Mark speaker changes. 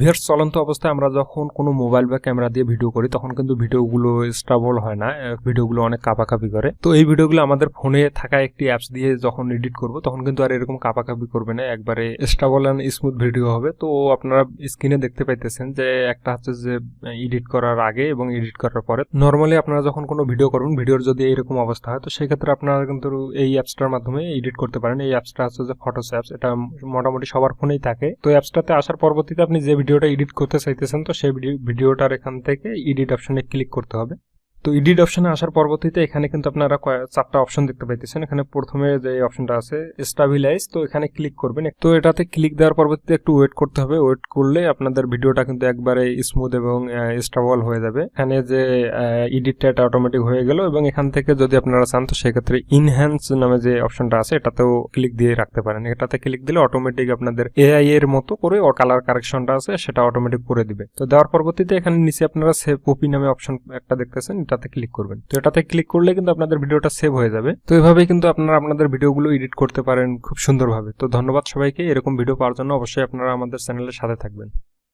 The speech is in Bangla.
Speaker 1: ভিয়ার্স চলন্ত অবস্থায় আমরা যখন কোনো মোবাইল বা ক্যামেরা দিয়ে ভিডিও করি, তখন কিন্তু ভিডিওগুলো স্টেবল হয় না ভিডিওগুলো অনেক কাপাকাপি করে। তো এই ভিডিওগুলো আমাদের ফোনে থাকা একটি অ্যাপস দিয়ে যখন এডিট করব, তখন কিন্তু আর এরকম কাপাকাপি করবে না, একবারে স্টেবল অ্যান্ড স্মুথ ভিডিও হবে। তো আপনারা স্ক্রিনে দেখতে পাইতেছেন যে একটা হচ্ছে যে এডিট করার আগে এবং এডিট করার পরে। নর্মালি আপনারা যখন কোনো ভিডিও করবেন ভিডিওর যদি এরকম অবস্থা হয়, তো সেক্ষেত্রে আপনারা কিন্তু এই অ্যাপসটার মাধ্যমে এডিট করতে পারেন। এই অ্যাপসটা হচ্ছে যে ফটোস অ্যাপস এটা মোটামুটি সবার ফোনেই থাকে। তো অ্যাপসটাতে আসার পরবর্তীতে আপনি যে ভিডিওটা এডিট করতে চাইতেছেন, তো সেই ভিডিও- ভিডিওটার এখান থেকে এডিট অপশনে ক্লিক করতে হবে। তো এডিট অপশনে আসার পরবর্তীতে এখানে কিন্তু আপনারা চারটা অপশন দেখতে পাইতেছেন। এখানে প্রথমে যে অপশনটা আছে স্টাবিলাইজ তো এখানে ক্লিক করবেন। তো এটাতে ক্লিক দেওয়ার পরবর্তীতে একটু ওয়েট করতে হবে। ওয়েট করলে আপনাদের ভিডিওটা কিন্তু একবারে স্মুথ এবং স্টাবল হয়ে যাবে। এখানে যে এডিটটা এটা অটোমেটিক হয়ে গেল এবং এখান থেকে যদি আপনারা চান, তো সেক্ষেত্রে ইনহ্যান্স নামে যে অপশনটা আছে, এটাতেও ক্লিক দিয়ে রাখতে পারেন। এটাতে ক্লিক দিলে অটোমেটিক আপনাদের এআই এর মতো করে ও কালার কারেকশনটা আছে, সেটা অটোমেটিক করে দিবে। তো দেওয়ার পরবর্তীতে এখানে নিচে আপনারা সেভ কপি নামে অপশন একটা দেখতেছেন। এটাতে ক্লিক করবেন। তো এটাতে ক্লিক করলে কিন্তু আপনাদের ভিডিওটা সেভ হয়ে যাবে। তো এভাবেই কিন্তু আপনারা আপনাদের ভিডিওগুলো এডিট করতে পারেন খুব সুন্দরভাবে। তো ধন্যবাদ সবাইকে। এরকম ভিডিও পাওয়ার জন্য অবশ্যই আপনারা আমাদের চ্যানেলের সাথে থাকবেন।